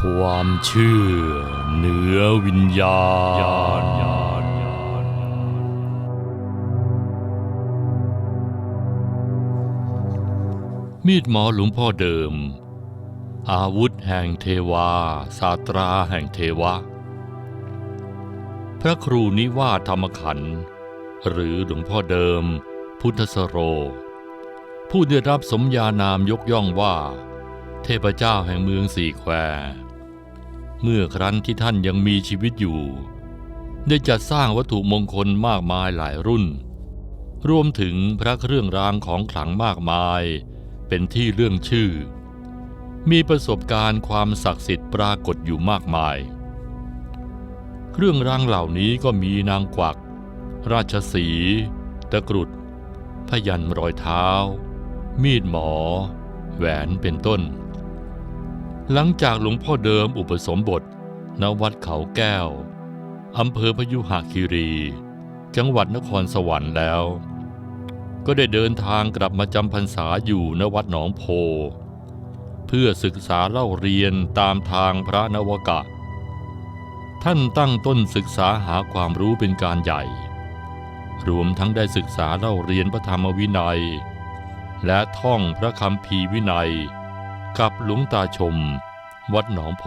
ความเชื่อเหนือวิญญาณมีดหมอหลวงพ่อเดิม อาวุธแห่งเทวาศาตราแห่งเทวะ พระครูนิวาสธรรมขันธ์หรือหลวงพ่อเดิม พุทธสโร ผู้ได้รับสมญานามยกย่องว่า เทพเจ้าแห่งเมืองสี่แคว เมื่อครั้นที่ท่านยังมีชีวิตอยู่ ได้จัดสร้างวัตถุมงคลมากมายหลายรุ่น รวมถึงพระเครื่องรางของขลังมากมาย เป็นที่เรื่องชื่อ มีประสบการณ์ความศักดิ์สิทธิ์ปรากฏอยู่มากมาย เครื่องรางเหล่านี้ก็มีนางกวัก ราชสีห์ตะกรุด พยันรอยเท้า มีดหมอ แหวนเป็นต้น หลังจากหลวงพ่อเดิมอุปสมบท ณ วัดเขาแก้ว อำเภอพยุหคีรี จังหวัดนครสวรรค์แล้ว ก็ได้เดินทางกลับมาจำพรรษาอยู่ณวัดหนองโพ เพื่อศึกษาเล่าเรียนตามทางพระนวกะ ท่านตั้งต้นศึกษาหาความรู้เป็นการใหญ่ รวมทั้งได้ศึกษาเล่าเรียนพระธรรมวินัย และท่องพระคำพีวินัย กับหลวงตาชม วัดหนองโพ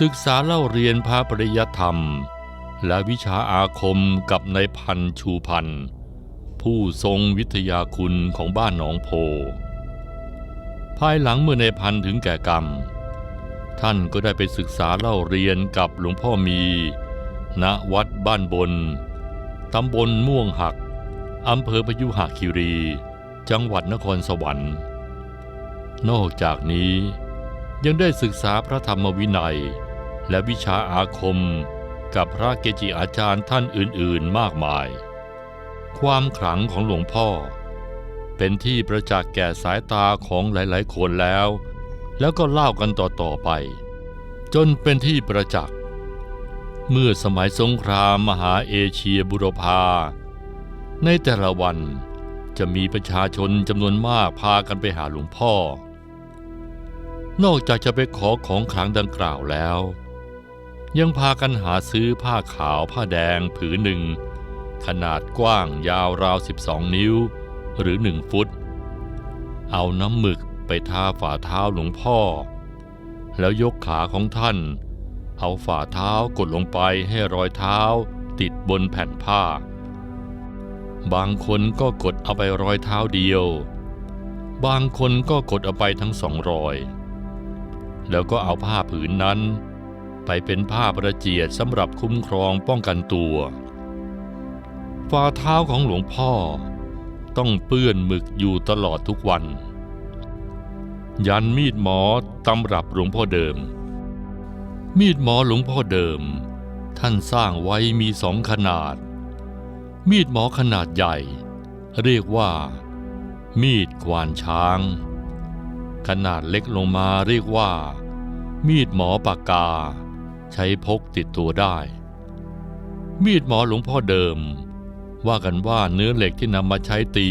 ศึกษาเล่าเรียนพระปริยธรรม และวิชาอาคมกับนายพันชูพันธ์ผู้ทรงวิทยาคุณของบ้านหนองโพ ภายหลังเมื่อนายพันถึงแก่กรรม ท่านก็ได้ไปศึกษาเล่าเรียนกับหลวงพ่อมี ณวัดบ้านบน ตำบลม่วงหัก อำเภอพยุหคีรี จังหวัดนครสวรรค์ นอกจากนี้ยังได้ศึกษาพระธรรมวินัย และวิชาอาคมกับพระเกจิอาจารย์ท่านอื่นๆมากมาย ความขลังของหลวงพ่อ เป็นที่ประจักษ์แก่สายตาของหลายๆ คนแล้ว แล้วก็เล่ากันต่อ ๆ ไป จนเป็นที่ประจักษ์ เมื่อสมัยสงครามมหาเอเชียบุรพา ในแต่ละวันจะมีประชาชนจำนวนมากพากันไปหาหลวงพ่อ นอกจากจะไปขอของขลังดังกล่าวแล้ว ยังพากันหาซื้อผ้าขาวผ้าแดงผืนหนึ่ง ขนาดกว้างยาวราว 12 นิ้ว หรือหนึ่งฟุต เอาน้ำหมึกไปทาฝ่าเท้าหลวงพ่อ แล้วยกขาของท่าน เอาฝ่าเท้ากดลงไปให้รอยเท้าติดบนแผ่นผ้า บางคนก็กดเอาไปรอยเท้าเดียว บางคนก็กดเอาไปทั้งสองรอย แล้วก็เอาผ้าผืนนั้น ไปเป็นผ้าประเจียดสำหรับคุ้มครองป้องกันตัวฝ่าเท้าของหลวงพ่อ ต้องเปื้อนหมึกอยู่ตลอดทุกวัน ยันมีดหมอตำรับหลวงพ่อเดิม มีดหมอหลวงพ่อเดิม ท่านสร้างไว้มีสองขนาด มีดหมอขนาดใหญ่ เรียกว่า มีดควานช้าง ขนาดเล็กลงมาเรียกว่า มีดหมอปากกา ใช้พกติดตัวได้ มีดหมอหลวงพ่อเดิม ว่ากันว่าเนื้อเหล็กที่นำมาใช้ตี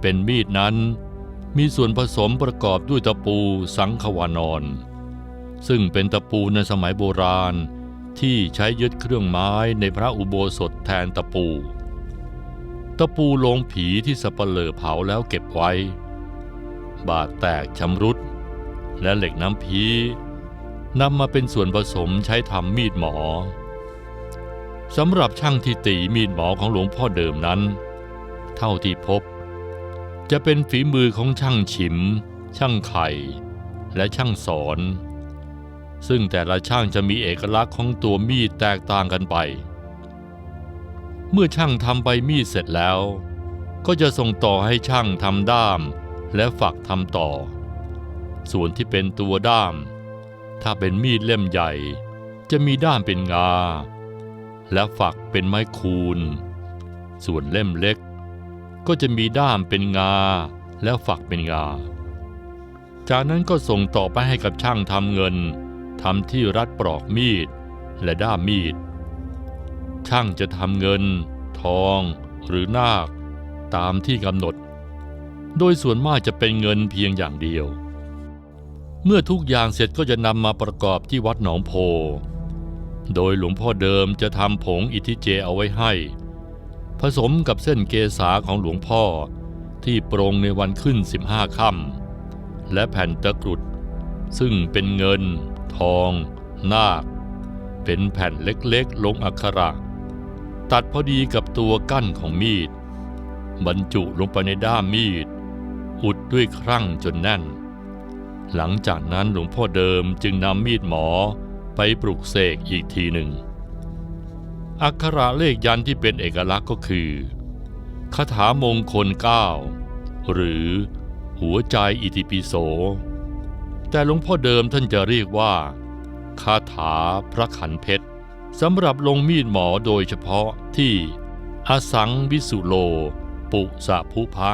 เป็นมีดนั้น มีส่วนผสมประกอบด้วยตะปูสังขวานอน ซึ่งเป็นตะปูในสมัยโบราณที่ใช้ยึดเครื่องไม้ในพระอุโบสถแทนตะปู ตะปูลงผีที่สปเหร่อเผาแล้วเก็บไว้ บาดแตกชำรุด และเหล็กน้ำพี นำมาเป็นส่วนผสมใช้ทำมีดหมอสำหรับช่างที่ตีมีดหมอของหลวงพ่อเดิมนั้น เท่าที่พบ จะเป็นฝีมือของช่างฉิม ช่างไข่ และช่างสอน ซึ่งแต่ละช่างจะมีเอกลักษณ์ของตัวมีดแตกต่างกันไป เมื่อช่างทำใบมีดเสร็จแล้ว ก็จะส่งต่อให้ช่างทำด้าม และฝักทำต่อ ส่วนที่เป็นตัวด้าม ถ้าเป็นมีดเล่มใหญ่ จะมีด้ามเป็นงา และฝักเป็นไม้คูนส่วนเล่มเล็ก ก็จะมีด้ามเป็นงา และฝักเป็นงา จากนั้นก็ส่งต่อไปให้กับช่างทำเงินทำที่รัดปลอกมีดและด้ามมีด ช่างจะทำเงิน ทองหรือนาคตามที่กำหนด โดยส่วนมากจะเป็นเงินเพียงอย่างเดียว เมื่อทุกอย่างเสร็จก็จะนำมาประกอบที่วัดหนองโพ โดยหลวงพ่อเดิมจะทำผงอิทิเจเอาไว้ให้ ผสมกับเส้นเกษาของหลวงพ่อที่โปรงในวันขึ้น 15ค่ำและแผ่นตะกรุด ซึ่งเป็นเงิน ทอง นาค เป็นแผ่นเล็กๆ ลงอักขระ ตัดพอดีกับตัวกั้นของมีด บรรจุลงไปในด้ามมีด อุดด้วยครั่งจนแน่น หลังจากนั้นหลวงพ่อเดิมจึงนำมีดหมอไปปลุกเสกอีกทีหนึ่ง อักขระเลขยันที่เป็นเอกลักษณ์ก็คือคาถามงคลเก้าหรือหัวใจอิติปิโส แต่หลวงพ่อเดิมท่านจะเรียกว่าคาถาพระขันเพชรสำหรับลงมีดหมอโดยเฉพาะที่อสังวิสุโล ปุสะภุพะ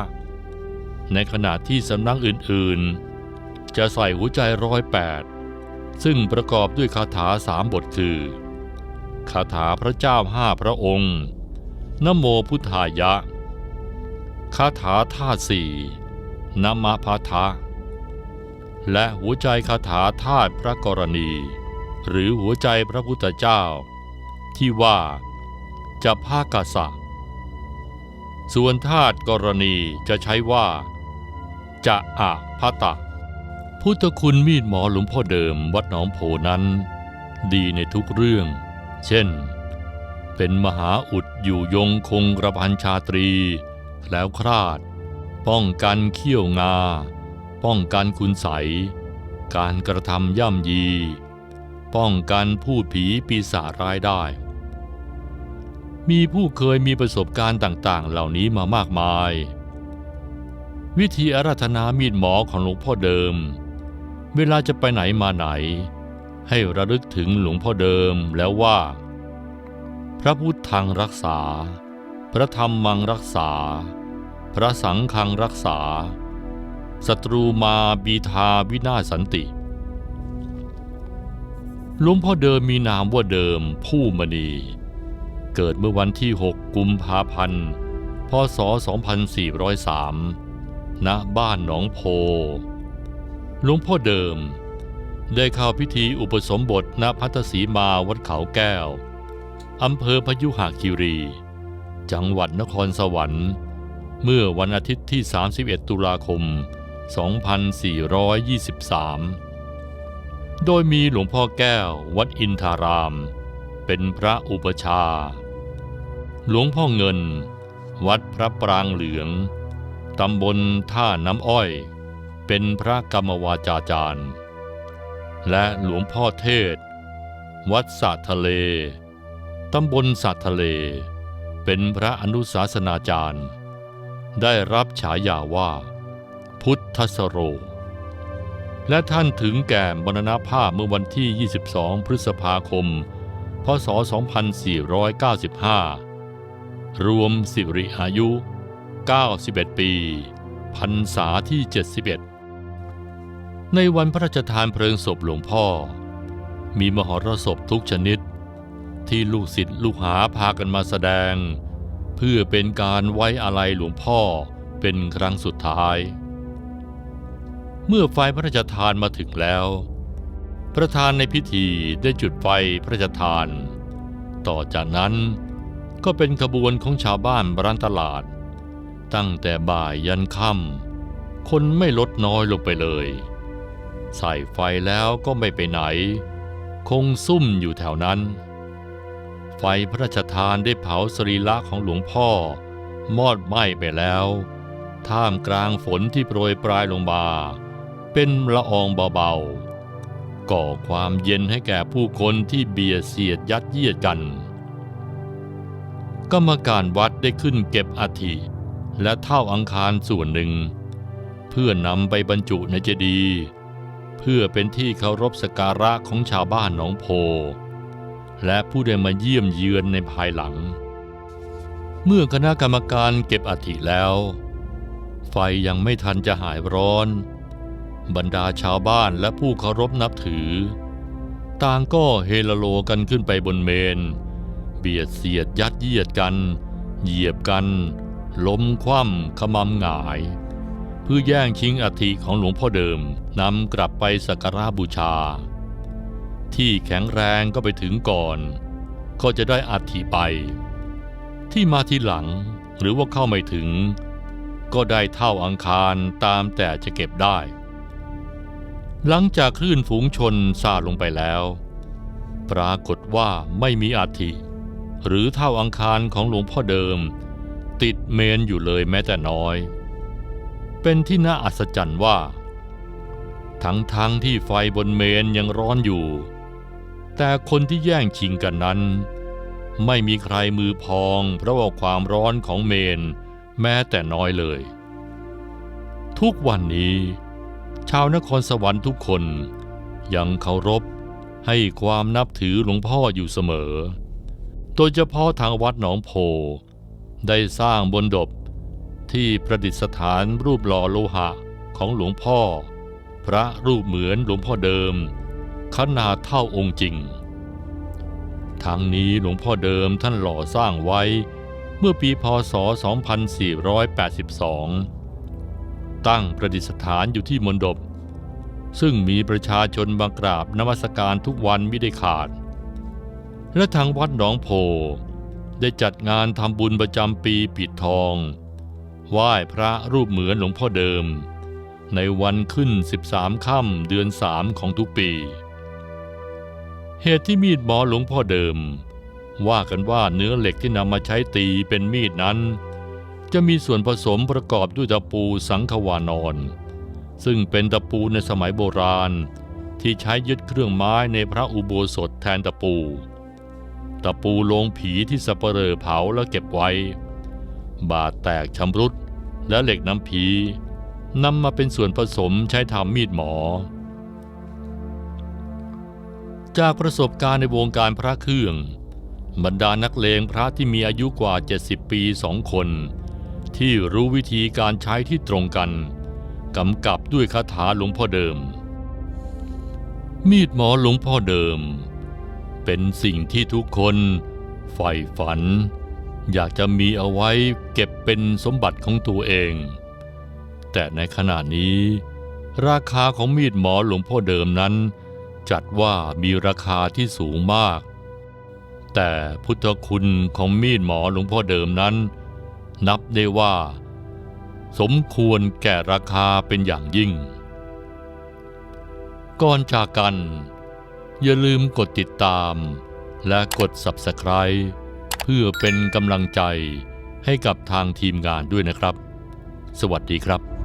ในขณะที่สำนักอื่นๆ จะใส่หัวใจร้อยแปดซึ่งประกอบด้วยคาถาสามบทคือคาถาพระเจ้าห้าพระองค์นโมพุทธายะคาถาธาตุสี่นมพาทะ และหัวใจคาถาธาตุพระกรณี หรือหัวใจพระพุทธเจ้า ที่ว่าจะภากัสสะส่วนธาตุกรณีจะใช้ว่า จะอะพตะ พุทธคุณมีดหมอหลวงพ่อเดิมวัดหนองโพนั้น ดีในทุกเรื่อง เช่น เป็นมหาอุดอยู่ยงคงกระพันชาตรี แล้วคลาด ป้องกันเขี้ยวงา ป้องกันคุณใส การกระทำย่ำยี ป้องกันผู้ผีปีศาจร้ายได้ มีผู้เคยมีประสบการณ์ต่าง ๆ เหล่านี้มามากมาย วิธีอาราธนามีดหมอของหลวงพ่อเดิม เวลาจะไปไหนมาไหน ให้ระลึกถึงหลวงพ่อเดิมแล้วว่า พระพุทธังรักษา พระธรรมังรักษา พระสังฆังรักษาศัตรูมาบีทาวินาศสันติหลวงพ่อเดิมมีนามว่าเดิมผู้มณี เกิดเมื่อวันที่ 6 กุมภาพันธ์ พศ 2403 ณ บ้านหนองโพ หลวงพ่อเดิม ได้เข้าพิธีอุปสมบทณพัทสีมาวัดเขาแก้ว อำเภอพยุหคีรี จังหวัดนครสวรรค์ เมื่อวันอาทิตย์ที่ 31 ตุลาคม 2423 โดยมีหลวงพ่อแก้ววัดอินทาราม เป็นพระอุปชา หลวงพ่อเงิน วัดพระปรางเหลือง ตำบลท่าน้ำอ้อย เป็นพระกรรมวาจาจารย์ และหลวงพ่อเทศ วัดสะทะเลตำบลสัตว์ทะเล เป็นพระอนุสาสนาจารย์ ได้รับฉายาว่า พุทธสโร และท่านถึงแก่มรณภาพเมื่อวันที่ 22 พฤษภาคม พศ 2495 รวมสิริอายุ 91 ปีพรรษาที่ 71 ในวันพระราชทานเพลิงศพหลวงพ่อ มีมหรสพทุกชนิด ที่ลูกศิษย์ลูกหาพากันมาแสดง เพื่อเป็นการไว้อาลัยหลวงพ่อเป็นครั้งสุดท้าย เมื่อไฟพระราชทานมาถึงแล้ว ประธานในพิธีได้จุดไฟพระราชทาน ต่อจากนั้นก็เป็นขบวนของชาวบ้านร้านตลาด ตั้งแต่บ่ายยันค่ำคนไม่ลดน้อยลงไปเลย ใส่ไฟแล้วก็ไม่ไปไหน คงซุ่มอยู่แถวนั้น ไฟพระราชทานได้เผาสรีระของหลวงพ่อ มอดไหม้ไปแล้ว ท่ามกลางฝนที่โปรยปลายลงมา เป็นละอองเบาๆ ก่อความเย็นให้แก่ผู้คนที่เบียดเสียดยัดเยียดกัน กรรมการวัดได้ขึ้นเก็บอัฐิและเท่าอังคารส่วนหนึ่ง เพื่อนำไปบรรจุในเจดีย์ เพื่อเป็นที่เคารพสการะของชาวบ้านหนองโพ และผู้ได้มาเยี่ยมเยือนในภายหลัง เมื่อคณะกรรมการเก็บอัฐิแล้ว ไฟยังไม่ทันจะหายร้อน บรรดาชาวบ้านและผู้เคารพนับถือ ต่างก็เฮลโลกันขึ้นไปบนเมน เบียดเสียดยัดเยียดกัน เหยียบกัน ล้มคว่ำขมำหงาย เพื่อแย่งชิงอัฐิของหลวงพ่อเดิมนำกลับไปสักการะบูชา ที่แข็งแรงก็ไปถึงก่อน ก็จะได้อัฐิไป ที่มาทีหลังหรือว่าเข้าไม่ถึง ก็ได้เท่าอังคารตามแต่จะเก็บได้ หลังจากคลื่นฝูงชนซาลงไปแล้ว ปรากฏว่าไม่มีอัฐิหรือเท่าอังคารของหลวงพ่อเดิม ติดเมนอยู่เลยแม้แต่น้อย เป็นที่น่าอัศจรรย์ว่า ทั้งๆทที่ไฟบนเมนยังร้อนอยู่ แต่คนที่แย่งชิงกันนั้น ไม่มีใครมือพองเพราะว่าความร้อนของเมนแม้แต่น้อยเลย ทุกวันนี้ ชาวนครสวรรค์ทุกคนยังเคารพให้ความนับถือหลวงพ่ออยู่เสมอ โดยเฉพาะทางวัดหนองโพ ได้สร้างบนดบ ที่ประดิษฐานรูปหล่อโลหะของหลวงพ่อ พระรูปเหมือนหลวงพ่อเดิม ขนาดเท่าองค์จริง ทางนี้หลวงพ่อเดิมท่านหล่อสร้างไว้ เมื่อปีพศ 2482 ตั้งประดิษฐานอยู่ที่มณฑปซึ่งมีประชาชนมากราบนมัสการทุกวันไม่ได้ขาด และทางวัดหนองโพได้จัดงานทำบุญประจำปีปิดทอง ไหว้พระรูปเหมือนหลวงพ่อเดิม ในวันขึ้น 13ค่ำเดือน3ของทุกปี เหตุที่มีดหมอหลวงพ่อเดิม ว่ากันว่าเนื้อเหล็กที่นำมาใช้ตีเป็นมีดนั้น จะมีส่วนผสมประกอบด้วยตะปูสังขวานอน ซึ่งเป็นตะปูในสมัยโบราณ ที่ใช้ยึดเครื่องไม้ในพระอุโบสถแทนตะปู ตะปูลงผีที่สเปเหรอเผาแล้วเก็บไว้ บาดแตกชำรุด และเหล็กน้ำผีนำมาเป็นส่วนผสมใช้ทำมีดหมอ จากประสบการณ์ในวงการพระเครื่อง บรรดานักเลงพระที่มีอายุกว่า 70 ปีสองคน ที่รู้วิธีการใช้ที่ตรงกันกำกับด้วยคาถาหลวงพ่อเดิม มีดหมอหลวงพ่อเดิม เป็นสิ่งที่ทุกคนใฝ่ฝัน อยากจะมีเอาไว้เก็บเป็นสมบัติของตัวเอง แต่ในขณะนี้ ราคาของมีดหมอหลวงพ่อเดิมนั้น จัดว่ามีราคาที่สูงมาก แต่พุทธคุณของมีดหมอหลวงพ่อเดิมนั้น นับได้ว่า สมควรแก่ราคาเป็นอย่างยิ่ง ก่อนจากกัน อย่าลืมกดติดตามและกด Subscribe พื่อเป็นกำลังใจให้กับทางทีมงานด้วยนะครับ สวัสดีครับ